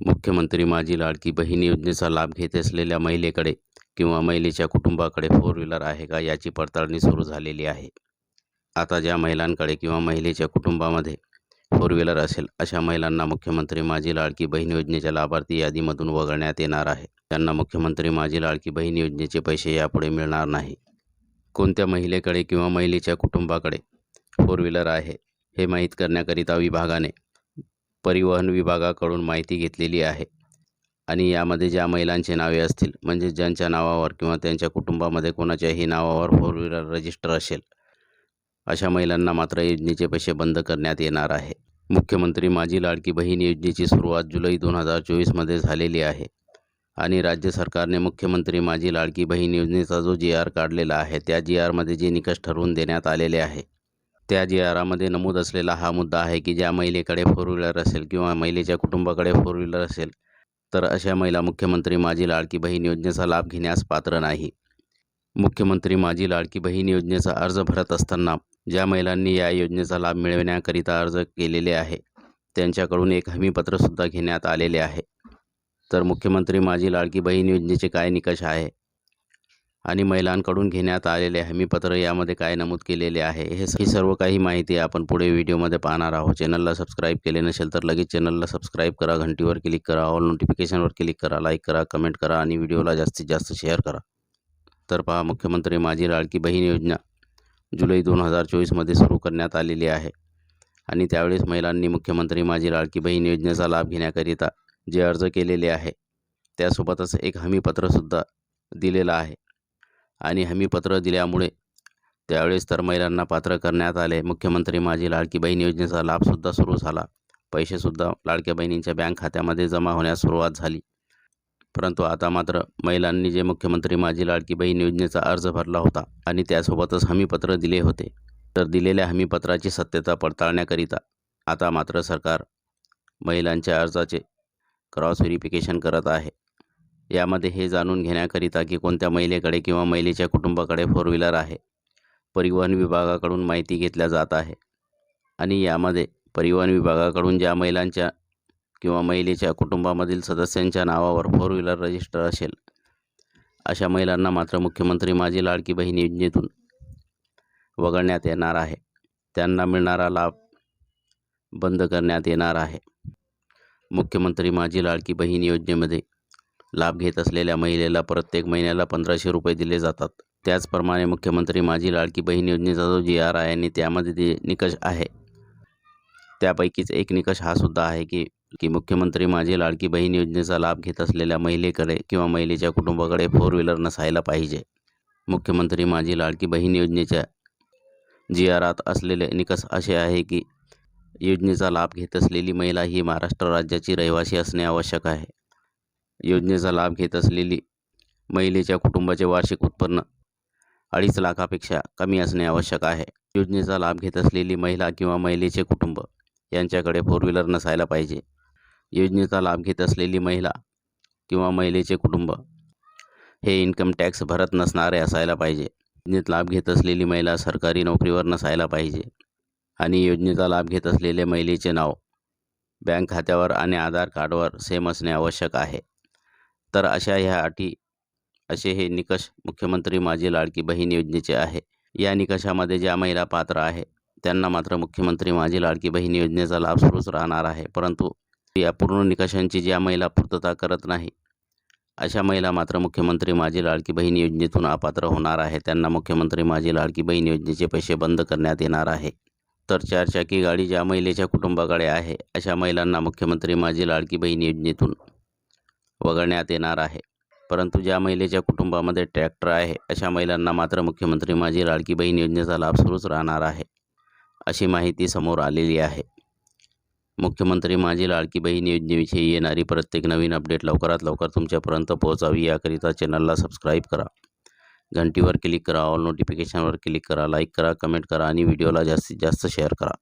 मुख्यमंत्री माझी लाडकी बहीण योजनेचा लाभ घेत असलेल्या महिलेकडे किंवा महिलेच्या कुटुंबाकडे फोर व्हीलर आहे का याची पडताळणी सुरू झालेली आहे. आता ज्या महिलांकडे किंवा महिलेच्या कुटुंबामध्ये फोर व्हीलर असेल अशा महिलांना मुख्यमंत्री माझी लाडकी बहीण योजनेच्या लाभार्थी यादीमधून वगळण्यात येणार आहे. त्यांना मुख्यमंत्री माझी लाडकी बहीण योजनेचे पैसे यापुढे मिळणार नाही. कोणत्या महिलेकडे किंवा महिलेच्या कुटुंबाकडे फोर व्हीलर आहे हे माहीत करण्याकरिता विभागाने परिवहन विभागाकडून माहिती घेतलेली आहे. आणि यामध्ये ज्या महिलांचे नावे असतील म्हणजे ज्यांच्या नावावर किंवा त्यांच्या कुटुंबामध्ये कोणाच्याही नावावर फोर व्हीलर रजिस्टर असेल अशा महिलांना मात्र योजनेचे पैसे बंद करण्यात येणार आहे. मुख्यमंत्री माझी लाडकी बहीण योजनेची सुरुवात जुलै दोन हजार चोवीसमध्ये झालेली आहे. आणि राज्य सरकारने मुख्यमंत्री माझी लाडकी बहीण योजनेचा जो जी आर काढलेला आहे त्या जी आरमध्ये जे निकष ठरवून देण्यात आलेले आहे त्या जी आरामध्ये नमूद असलेला हा मुद्दा आहे की ज्या महिलेकडे फोर व्हीलर असेल किंवा महिलेच्या कुटुंबाकडे फोर व्हीलर असेल तर अशा महिला मुख्यमंत्री माझी लाडकी बहीण योजनेचा लाभ घेण्यास पात्र नाही. मुख्यमंत्री माझी लाडकी बहीण योजनेचा अर्ज भरत असताना ज्या महिलांनी या योजनेचा लाभ मिळविण्याकरिता अर्ज केलेले आहे त्यांच्याकडून एक हमीपत्रसुद्धा घेण्यात आलेले आहे. तर मुख्यमंत्री माझी लाडकी बहीण योजनेचे काय निकष आहे? आणि महिलांकडून घेण्यात आलेले हमीपत्र यामध्ये काय नमूद केलेले आहे हे ही सर्व काही माहिती आपण पुढे व्हिडिओमध्ये पाहणार आहोत. चॅनलला सबस्क्राईब केले नसेल तर लगेच चॅनलला सबस्क्राईब करा घंटीवर क्लिक करा ऑल नोटिफिकेशनवर क्लिक करा लाईक करा कमेंट करा आणि व्हिडिओला जास्तीत जास्त शेअर करा. तर पहा मुख्यमंत्री माझी लाडकी बहीण योजना जुलै दोन हजार चोवीसमध्ये सुरू करण्यात आलेली आहे. आणि त्यावेळेस महिलांनी मुख्यमंत्री माझी लाडकी बहीण योजनेचा लाभ घेण्याकरिता जे अर्ज केलेले आहे त्यासोबतच एक हमीपत्रसुद्धा दिलेलं आहे. आणि हमीपत्र दिल्यामुळे त्यावेळेस तर महिलांना पात्र करण्यात आले. मुख्यमंत्री माझी लाडकी बहीण योजनेचा लाभसुद्धा सुरू झाला. पैसेसुद्धा लाडक्या बहिणींच्या बँक खात्यामध्ये जमा होण्यास सुरुवात झाली. परंतु आता मात्र महिलांनी जे मुख्यमंत्री माझी लाडकी बहीण योजनेचा अर्ज भरला होता आणि त्यासोबतच हमीपत्र दिले होते तर दिलेल्या हमीपत्राची सत्यता पडताळण्याकरिता आता मात्र सरकार महिलांच्या अर्जाचे क्रॉस व्हेरिफिकेशन करत आहे. यामध्ये हे जाणून घेण्याकरिता की कोणत्या महिलेकडे किंवा महिलेच्या कुटुंबाकडे फोर व्हीलर आहे. परिवहन विभागाकडून माहिती घेतल्या जात आहे. आणि यामध्ये परिवहन विभागाकडून ज्या महिलांच्या किंवा महिलेच्या कुटुंबामधील सदस्यांच्या नावावर फोर व्हीलर रजिस्टर असेल अशा महिलांना मात्र मुख्यमंत्री माझी लाडकी बहीण योजनेतून वगळण्यात येणार आहे. त्यांना मिळणारा लाभ बंद करण्यात येणार आहे. मुख्यमंत्री माझी लाडकी बहीण योजनेमध्ये लाभ घेत असलेल्या महिलेला प्रत्येक महिन्याला पंधराशे रुपये दिले जातात. त्याचप्रमाणे मुख्यमंत्री माझी लाडकी बहीण योजनेचा जो जी आर आहे आणि त्यामध्ये ते निकष आहे त्यापैकीच एक निकष हा सुद्धा आहे की की मुख्यमंत्री माझी लाडकी बहीण योजनेचा लाभ घेत असलेल्या महिलेकडे किंवा महिलेच्या कुटुंबाकडे फोर व्हीलर नसायला पाहिजे. मुख्यमंत्री माझी लाडकी बहीण योजनेच्या जी आरात असलेले निकष असे आहे की योजनेचा लाभ घेत असलेली महिला ही महाराष्ट्र राज्याची रहिवासी असणे आवश्यक आहे. योजनेचा लाभ घेत असलेली महिलेच्या कुटुंबाचे वार्षिक उत्पन्न अडीच लाखापेक्षा कमी असणे आवश्यक आहे. योजनेचा लाभ घेत असलेली महिला किंवा महिलेचे कुटुंब यांच्याकडे फोर व्हीलर नसायला पाहिजे. योजनेचा लाभ घेत असलेली महिला किंवा महिलेचे कुटुंब हे इन्कम टॅक्स भरत नसणारे असायला पाहिजे. योजनेत लाभ घेत असलेली महिला सरकारी नोकरीवर नसायला पाहिजे आणि योजनेचा लाभ घेत असलेले महिलेचे नाव बँक खात्यावर आणि आधार कार्डवर सेम असणे आवश्यक आहे. तर अशा ह्या अटी असे हे निकष मुख्यमंत्री माझी लाडकी बहीण योजनेचे आहे. या निकषामध्ये ज्या महिला पात्र आहे त्यांना मात्र मुख्यमंत्री माझी लाडकी बहीण योजनेचा लाभ सुरूच राहणार आहे. परंतु या पूर्ण निकषांची ज्या महिला पूर्तता करत नाही अशा महिला मात्र मुख्यमंत्री माझी लाडकी बहीण योजनेतून अपात्र होणार आहे. त्यांना मुख्यमंत्री माझी लाडकी बहीण योजनेचे पैसे बंद करण्यात येणार आहे. तर चारचाकी गाडी ज्या महिलेच्या कुटुंबाकडे आहे अशा महिलांना मुख्यमंत्री माझी लाडकी बहीण योजनेतून वगळण्यात येणार आहे. परंतु ज्या महिलेच्या कुटुंबामध्ये ट्रॅक्टर आहे अशा महिलांना मात्र मुख्यमंत्री माझी लाडकी बहीण योजनेचा लाभ सुरूच राहणार आहे अशी माहिती समोर आलेली आहे. मुख्यमंत्री माझी लाडकी बहीण योजनेविषयी येणारी प्रत्येक नवीन अपडेट लवकरात लवकर तुमच्यापर्यंत पोहोचावी याकरिता चॅनलला सबस्क्राईब करा. घंटीवर क्लिक करा ऑल नोटिफिकेशनवर क्लिक करा लाईक करा कमेंट करा आणि व्हिडिओला जास्तीत जास्त शेअर करा.